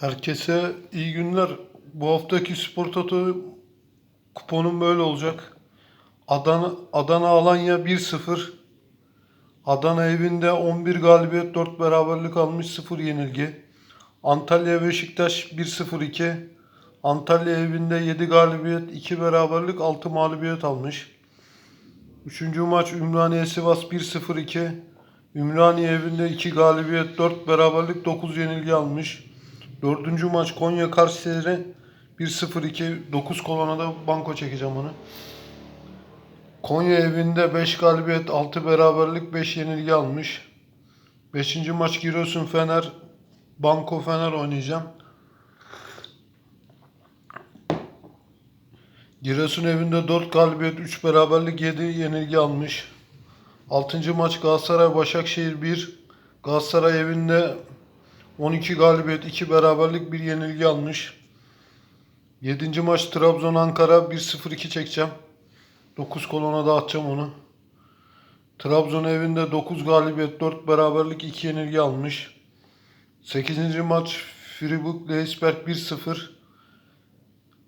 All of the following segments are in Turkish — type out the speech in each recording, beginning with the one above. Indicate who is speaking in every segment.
Speaker 1: Herkese iyi günler. Bu haftaki Spor Toto kuponum böyle olacak. Adana, Adana Alanya 1-0. Adana evinde 11 galibiyet 4 beraberlik almış 0 yenilgi. Antalya Beşiktaş 1-0-2. Antalya evinde 7 galibiyet 2 beraberlik 6 mağlubiyet almış. Üçüncü maç Ümraniye Sivas 1-0-2. Ümraniye evinde 2 galibiyet 4 beraberlik 9 yenilgi almış. Dördüncü maç Konya Kayseri 1-0-2 9 kolona da banko çekeceğim onu. Konya evinde 5 galibiyet 6 beraberlik 5 yenilgi almış. Beşinci maç Giresun Fener Banko Fener oynayacağım. Giresun evinde 4 galibiyet 3 beraberlik 7 yenilgi almış. 6. maç Galatasaray Başakşehir 1. Galatasaray evinde 12 galibiyet 2 beraberlik 1 yenilgi almış. 7. maç Trabzon Ankara 1-0-2 çekeceğim. 9 kolona dağıtacağım onu. Trabzon evinde 9 galibiyet 4 beraberlik 2 yenilgi almış. 8. maç Fribourg Leisberg 1-0.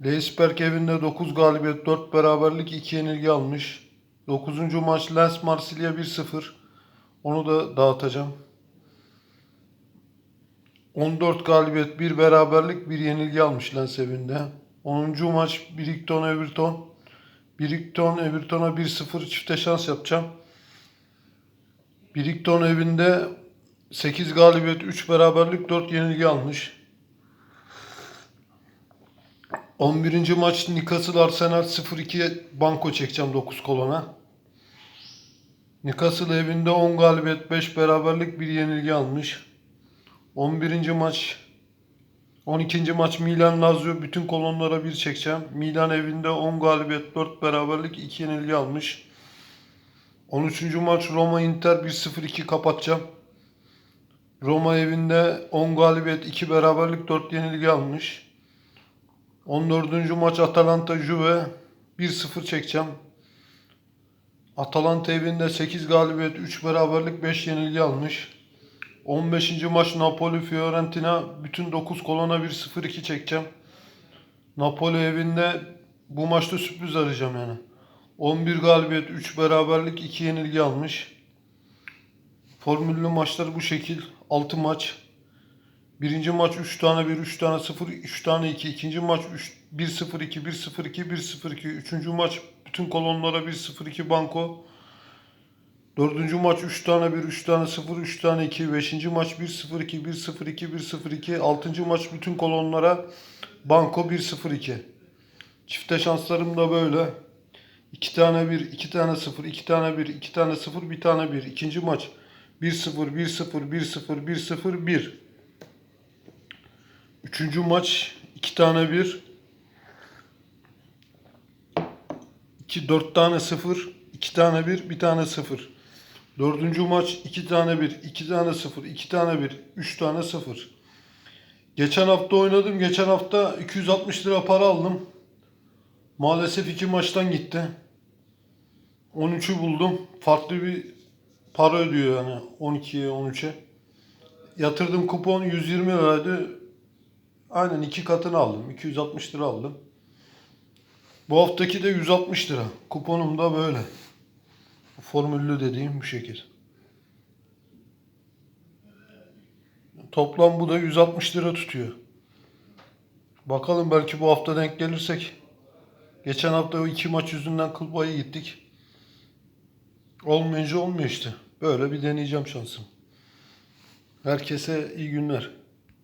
Speaker 1: Leisberg evinde 9 galibiyet 4 beraberlik 2 yenilgi almış. 9. maç Lens Marsilya 1-0. Onu da dağıtacağım. 14 galibiyet 1 beraberlik 1 yenilgi almış Lens evinde. 10. maç Birikton Everton. Birikton Everton'a 1-0 çifte şans yapacağım. Birikton evinde 8 galibiyet 3 beraberlik 4 yenilgi almış. 11. maç Newcastle Arsenal 0-2 banko çekeceğim 9 kolona. Newcastle evinde 10 galibiyet 5 beraberlik 1 yenilgi almış. 11. maç 12. maç Milan Lazio bütün kolonlara 1 çekeceğim. Milan evinde 10 galibiyet 4 beraberlik 2 yenilgi almış. 13. maç Roma Inter 1-0-2 kapatacağım. Roma evinde 10 galibiyet 2 beraberlik 4 yenilgi almış. 14. maç Atalanta Juve 1-0 çekeceğim. Atalanta evinde 8 galibiyet 3 beraberlik 5 yenilgi almış. 15. maç Napoli Fiorentina bütün 9 kolona 1-0-2 çekeceğim. Napoli evinde bu maçta sürpriz arayacağım yani. 11 galibiyet 3 beraberlik 2 yenilgi almış. Formüllü maçlar bu şekil. 6 maç. Birinci maç 3 tane 1, 3 tane 0, 3 tane 2. İkinci maç 3, 1-0-2, 1-0-2, 1-0-2. Üçüncü maç bütün kolonlara 1-0-2 banko. Dördüncü maç 3 tane 1, 3 tane 0, 3 tane 2. Beşinci maç 1-0-2, 1-0-2, 1-0-2. Altıncı maç bütün kolonlara banko 1-0-2. Çifte şanslarım da böyle. 2 tane 1, 2 tane 0, 2 tane 1, 2 tane 0, 1 tane 1. İkinci maç 1-0, 1-0, 1-0, 1-0, 1. Üçüncü maç 2 tane 1. 2 4 tane 0, 2 tane 1, 1 tane 0. Dördüncü maç 2 tane 1, 2 tane 0, 2 tane 1, 3 tane 0. Geçen hafta oynadım. Geçen hafta 260 lira para aldım. Maalesef iki maçtan gitti. 13'ü buldum. Farklı bir para ödüyor yani 12'ye 13'e. Yatırdım kupon 120 liraydı. Aynen iki katını aldım. 260 lira aldım. Bu haftaki de 160 lira. Kuponum da böyle. Formüllü dediğim bu şekil. Toplam bu da 160 lira tutuyor. Bakalım belki bu hafta denk gelirsek. Geçen hafta iki maç yüzünden kıl gittik. Olmayınca olmuyor işte. Böyle bir deneyeceğim şansım. Herkese iyi günler.